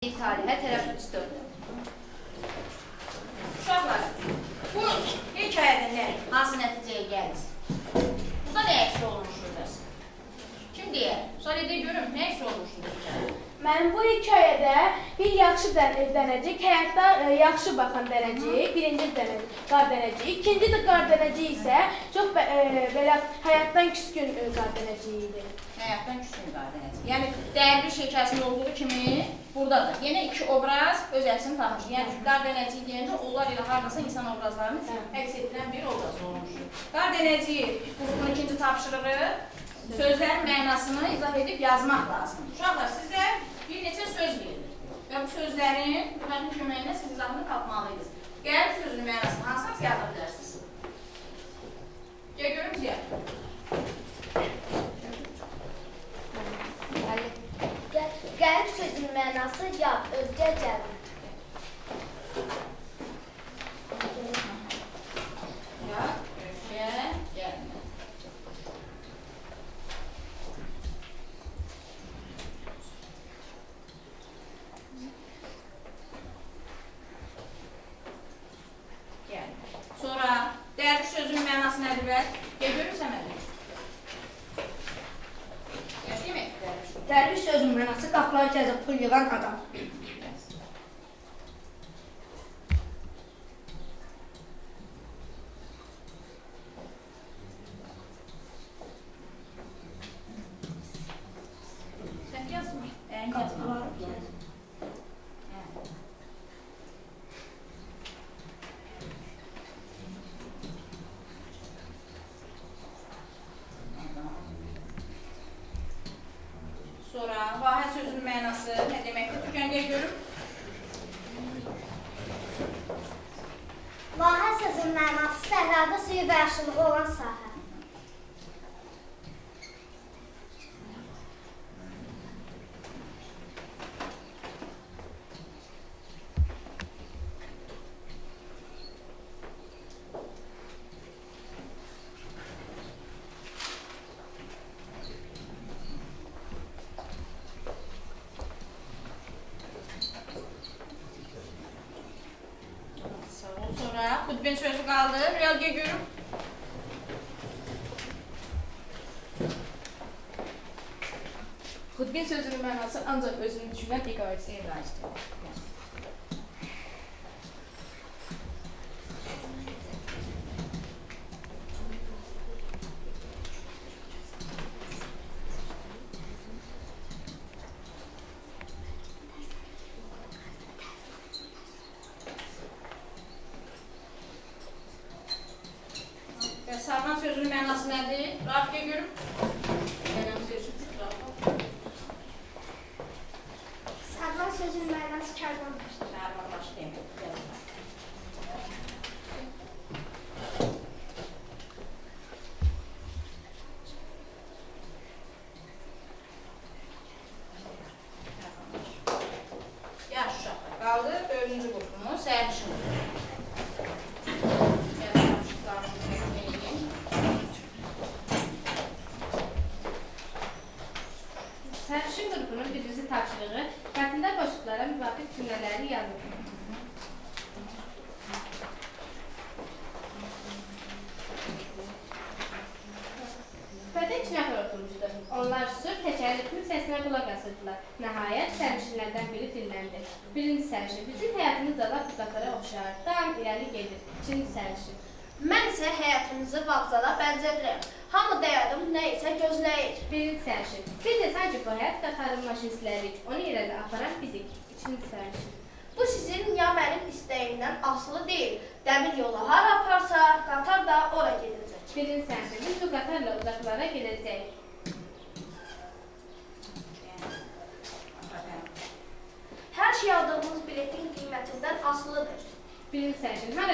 tarihe terapist döndü. Uşaklar, bu hikayede ne? Nasıl neticeye geldi? Bu da ne eksi olmuş şurada? Kim diye? Söyle görüm, ne eksi olmuş şurada? Mən bu hekayədə bir yaxşı dənəcik, həyatda ə, yaxşı baxan dənəcik, birinci dənəcik, qar dənəcik, ikinci də qar dənəcik isə çox bə, ə, belə həyatdan küskün ə, qar dənəcik idi. Həyatdan küskün qar dənəcik. Yəni dərviş hekayəsində olduğu kimi buradadır. Yenə iki obraz öz əksini tapmışdır. Yəni qar dənəciyi deyəndə onlar ilə hardasa insan obrazlarını Hə. əks etdirən bir obraz olmuşdur. Qar dənəciyi qrupunun ikinci tapşırığı sözlərin mənasını izah edib yazmaq lazımdır. Uşaqlar sizə bir neçə söz verilir və bu sözlərin müəllim köməyi ilə siz izahını tapmalısınız. Qərib sözünün mənasını hansınız yaza bilərsiniz? Gəl görüm Ziya. dansı yap Özge Cennet. Sonra dərdi sözün mənası nədir və? Görürsən mənim? Dərviş sözünün mənası qapıları gəzib pul yığan adam. aşağıda suyu ve aşını olan. Benchmark aldı. Real Gegür. Hutbin sözünün mənası ancaq özünü düşünən eqoistə yönəlmişdir. Sərşin qrupunun birinci tapşırığı mətndə boşluqlara müvafiq cümlələri yazın. Kupedə iki nəfər oturmuşdu. Onlar susub təkərlərin səsinə qulaq asırdılar. Nəhayət sərnişinlərdən biri dilləndi. Birinci sərnişin, bizim həyatımız da lap bu qatara oxşar. Daim irəli gedir. İkinci sərnişin. Mən isə həyatımızı vağzala bənzədirəm. Hamı dayanıb nə isə gözləyir. Birinci sərnişin, biz də sanki bu həyat qatarın maşinistləriyik. Onu irəli aparan bizik. İkinci sərnişin. Bu sizin ya mənim istəyimdən asılı deyil. Dəmir yolu hara aparsa, qatar da ora gedəcək. Birinci sərnişin, biz bu qatarla uzaqlara gedəcəyik. Hər şey aldığımız biletin qiymətindən asılıdır. Birinci gedəcək, nə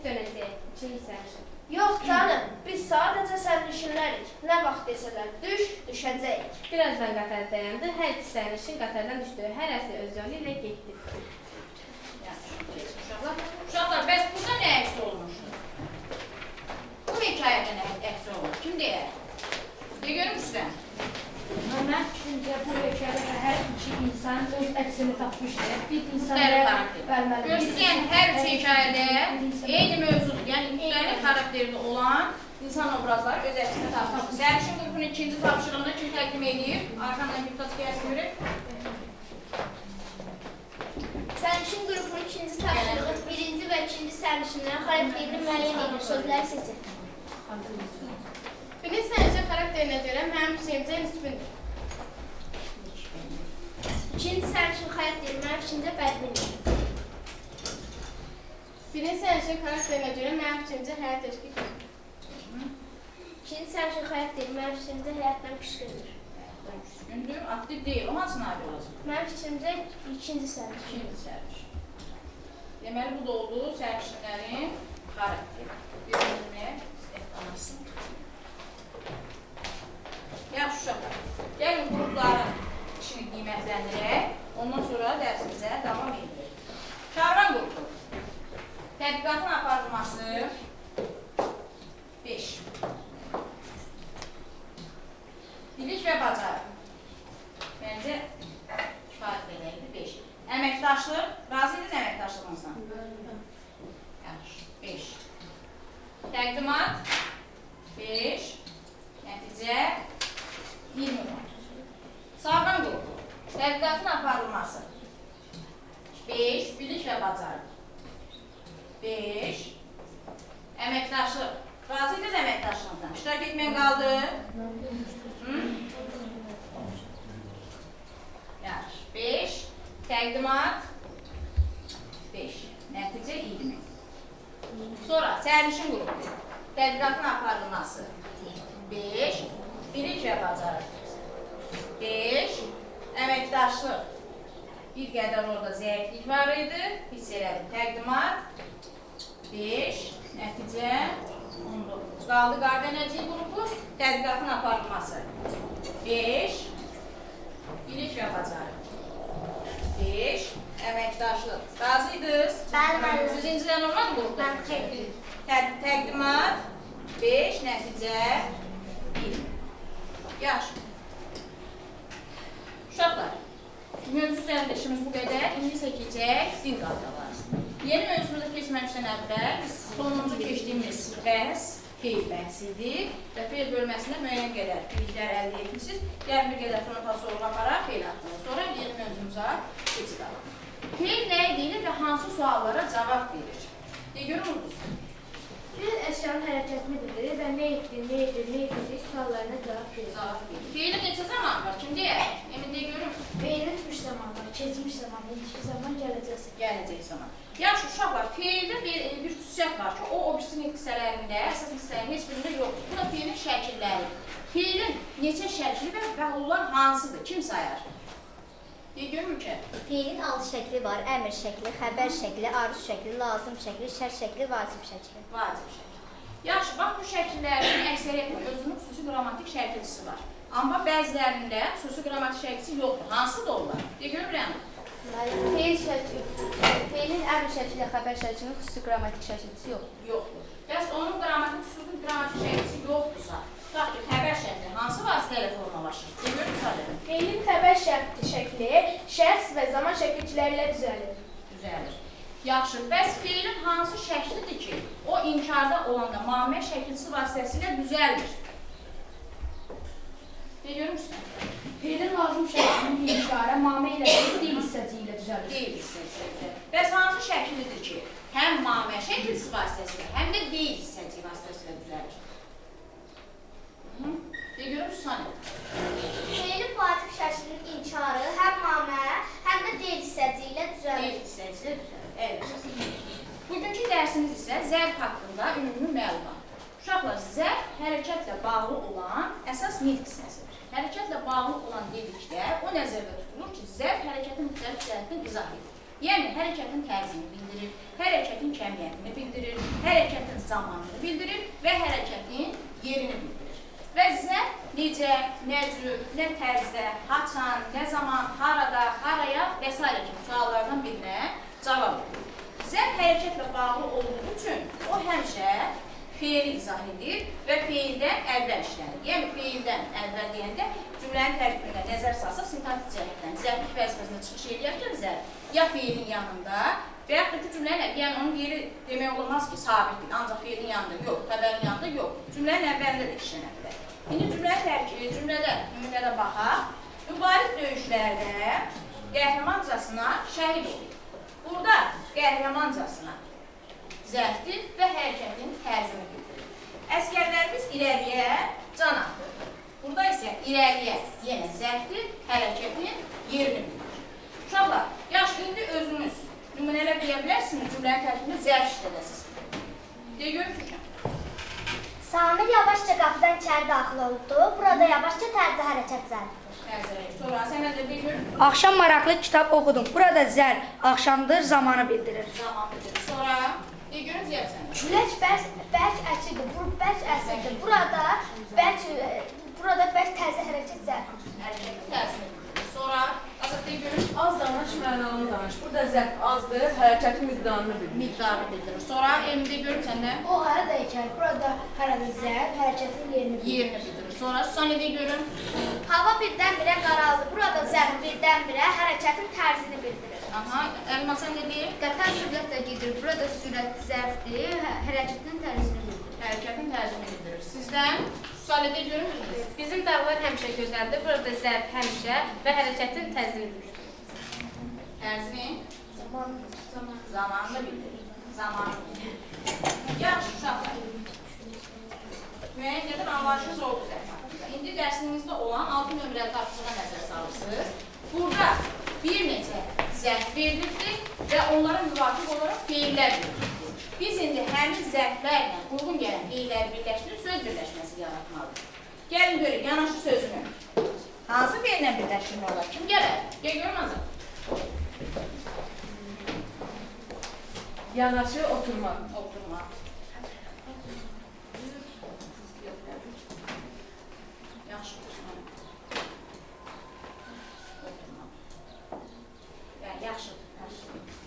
istəsək dönəcək. Sərnişin. Yox canım, biz sadəcə sərnişinlərik. Nə vaxt desələr düş, düşəcəyik. Birazdan qatar dayandı, hər iki sərnişin qatardan düşdü. Hərəsi öz yolu ilə getdi. Uşaqlar, uşaqlar, bəs burada nə əks olmuşdur? Bu hekayədə nə əks olmuş? Kim deyər? De görüm sizdən. Mən fikrimcə bu ölkədə hər iki insan öz əksini tapmışdır. Bir insan. Bəli, Görürsünüz, yəni hər üç hekayədə eyni mövzudur. Yəni müxtəlif xarakterli olan insan obrazları öz əksini tapmışdır. Sərnişin qrupunun ikinci tapşırığını kim təqdim edir? Arxamdan bir tas gəlsin. Sərnişin qrupunun ikinci tapşırığı birinci və ikinci sərnişinlərin xarakterini müəyyən edir. Sözlər seçin. Birinci sərnişin xarakterinə görə mənim fikrimcə nisbindir. İkinci sərnişin xarakteri mənim fikrimcə bədmindir. Birinci sərnişin xarakterinə görə mənim fikrimcə həyat eşqi İkinci sərnişin xarakteri mənim fikrimcə həyatdan qışqırır. Gündür, aktiv deyil. O hansına aid olacaq? Mənim fikrimcə ikinci sərnişin. İkinci sərnişin. Deməli, bu da oldu sərnişinlərin xarakteri. Bir-birini anlasın. Yaxşı uşaqlar. Gəlin qrupların işini qiymətləndirək. Ondan sonra dərsimizə davam edirik. Karvan qrupu. Tədqiqatın aparılması 5. Bilik və bacarıq. Məncə kifayət qədərdir 5. Əməkdaşlıq, razı idin əməkdaşlığınızdan? Yaxşı, 5. Təqdimat 5. Nəticə 20 var. Sağdan qrupu. Tədqiqatın aparılması 5. Bilik və bacarıq 5. Əməkdaşlıq. Razı idiniz əməkdaşlığınızdan? İştirak etməyən qaldı? Hı? Yaxşı. 5. Təqdimat 5. Nəticə 20. Sonra sərnişin qrupu. Tədqiqatın aparılması 5. Bilik və bacarıq 5. Əməkdaşlıq. Bir qədər orada zəiflik var idi. Hiss elədim. Təqdimat 5. Nəticə 19. Qaldı qardanəcik qrupu. Tədqiqatın aparılması 5. Bilik və bacarıq. 5. Əməkdaşlıq. Razıydınız? Bəli, bəli. Siz incidən olmadı qrupda? Mən çəkdim. Tə- Təqdimat 5, nəticə 1. Yaxşı. Uşaqlar, mövzu üzərində işimiz bu qədər. İndi isə keçək din qaydaları. Yeni mövzumuza keçməmişdən əvvəl sonuncu keçdiyimiz bəhs feil bəhsi idi və feil bölməsində müəyyən qədər biliklər əldə etmişsiniz. Gəlin bir qədər sonra sorğu aparaq feil haqqında. Sonra yeni mövzumuza keçirik. Feil nəyə deyilir və hansı suallara cavab verir? De görürsünüz. Bir əşyanın hərəkətini bildirir və nə etdi, nə edir, nə edəcək suallarına cavab verir. Cavab verir. Feilin neçə zaman var? Kim deyər? Emin deyə görüm. Verilmiş zaman var, keçmiş zaman, indiki zaman, gələcək. Gələcək zaman. Yaxşı uşaqlar, feildə bir, e, bir xüsusiyyət var ki, o obrisinin hissələrində, əsas hissələrin heç birində yoxdur. Bu da feilin şəkilləri. Feilin neçə şəkli və onlar hansıdır? Kim sayar? Görüm ki, Feilin altı şəkli var. Əmr şəkli, xəbər şəkli, arzu şəkli, lazım şəkli, şərt şəkli, vacib şəkli. vacib şəkil. Yaxşı, bax bu şəkillərin əksəriyyətinin özünün xüsusi qrammatik şəkilçisi var. Amma bəzilərində xüsusi qrammatik şəkilçisi yoxdur. Hansıdır onlar? Deyə görürəm. Feil şəkli, feilin əmr şəkli, xəbər şəklinin xüsusi qrammatik şəkilçisi yoxdur. Yoxdur. Bəs onun qrammatik xüsusi qrammatik şəkilçisi yoxdursa, tutaq ki, xəbər şəkli hansı vasitə ilə formalaşır? Feilin xəbər şərti şəkli şəxs və zaman şəkilçiləri ilə düzəlir. düzəlir. Yaxşı, bəs feilin hansı şəklidir ki, o inkarda olanda mamə şəkilçisi vasitəsilə düzəlmir? Ne görmüşsən? Feilin lazım şəklinin inşarə mamə ilə dil hissəsi ilə düzəlir. Deyil hissəsi. Bəs hansı şəklidir ki, həm mamə şəkilçisi vasitəsilə, həm də deyil hissəsi vasitəsilə düzəlir? Hı? Ne görmüşsən? Feilin vacib şəklinin inkarı həm mamə, həm də deyil hissəci ilə düzəlir. Deyil hissəsi düzəlir. Evet. Bugünkü dərsimiz isə zərf haqqında ümumi məlumat. Uşaqlar, zərf hərəkətlə bağlı olan əsas nitq hissəsidir. Hərəkətlə bağlı olan dedikdə o nəzərdə tutulur ki, zərf hərəkətin müxtəlif cəhətdən izah edir. Yəni, hərəkətin tərzini bildirir, kəmiyyətini bildirir, hərəkətin zamanını bildirir və hərəkətin yerini bildirir. Və zərf necə, nə cür, nə tərzdə, haçan, nə zaman, harada, haraya və s. kimi suallardan birinə cavab verir. Zərf hərəkətlə bağlı olduğu üçün o həmişə feili izah edir və feildən əvvəl işlənir. Yəni feildən əvvəl deyəndə cümlənin tərkibində nəzər salsaq sintaktik cəhətdən zərflik vəzifəsində çıxış eləyərkən zərf ya feilin yanında və yaxud da ki cümlənin yəni onun yeri demək olmaz ki sabitdir, ancaq feilin yanında yox, xəbərin yanında yox. Cümlənin əvvəlində də işlənə bilər. İndi cümlə tərkibi, cümlədə nümunədə baxaq. Mübariz döyüşlərdə qəhrəmancasına şəhid olur. Burada qəhrəmancasına zərfdir və hərəkətin təzimi bildirir. Əskərlərimiz irəliyə can atır. Burada isə irəliyə yenə zərfdir, hərəkətin yerini bildirir. Samir yavaşça qapıdan içəri daxil oldu. Burada yavaşca tərzi hərəkət zərfidir. Axşam maraqlı kitab oxudum. Burada zər axşamdır zamanı bildirir. zaman bildirir. Sonra deyə görün zərf sənə. Külək bərk, bərk əsirdi. Bu bərk əsirdi. Burada bərk burada bərk təzə hərəkət zərfi. Hərəkətin təzimi bildirir. Sonra azad deyə görün, Az mənalı danış. Burada zərf azdır, hərəkətin miqdarını bilir. miqdarı bildirir. Sonra elmi deyə görün səndə O harada ikən? Burada harada zərf hərəkətin yerini bilir. yerini bildirir. Sonra Susani deyə görün, Hava birdən-birə qaraldı. Burada zərf birdən-birə hərəkətin tərzini bildirir. aha, Elma sən də deyir, Qatar sürətlə gedir. Burada sürət zərfdir, hərəkətin tərzini bildirir. hərəkətin təzimi bildirir. Sizdən Suali deyə görün, Bizim dağlar həmişə gözəldir. Burada zərf həmişə və hərəkətin təzimidir. təzimi zamanını bildirir. Zamanı bildirir. Yaxşı uşaqlar. Müəyyən qədər anlayışınız oldu haqqında. İndi dərsimizdə olan 6 nömrəli tapşırığa nəzər salırsınız. Burada bir neçə zərf verilibdir və onlara müvafiq olaraq feillər verilibdir. Biz indi həmin zərflərlə uyğun gələn feilləri birləşdirib söz birləşməsi yaratmalıyıq. Gəlin görək, yanaşı sözünü. Hansı feillə birləşdirmə olar? Kim gələr? Gəl görməzəm. Yanaşı oturmak. Oturmak. Yaxşı oturmak. Oturmak. Yani yaxşı.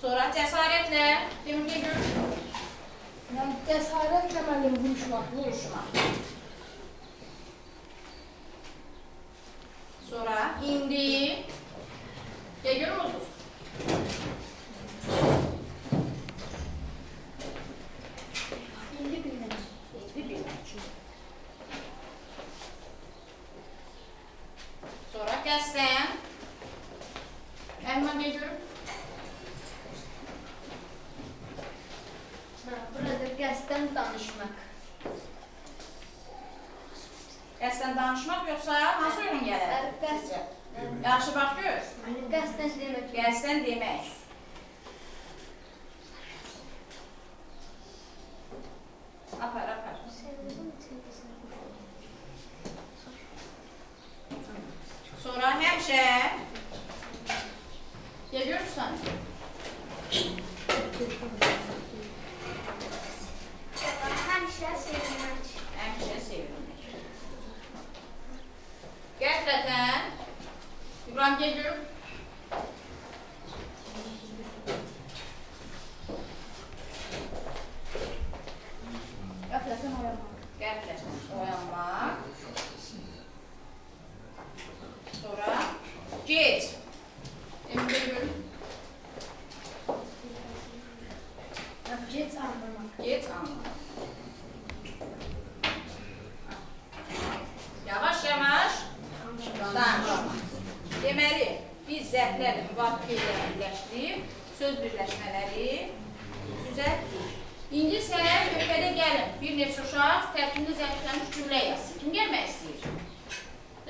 Sonra cesaretle. Demin ne görürsün? Yani cesaretle mənim vuruşmak. Vuruşmak. Qəsdən danışmaq yoxsa hansı uyğun gələr? Qəsdən. sizcə? Yaxşı bax gör. Qəsdən demək. Qəsdən demək. Apar, apar. Sonra həmişə Gəl Burak geliyorum.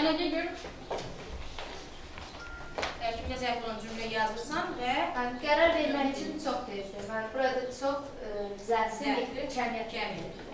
De gör. Tərkibində zərf olan cümlə yazırsan və qərar vermək üçün çox deyirsən. Yəni burada çox zərfli zərfli kəmiyyət kəmiyyət.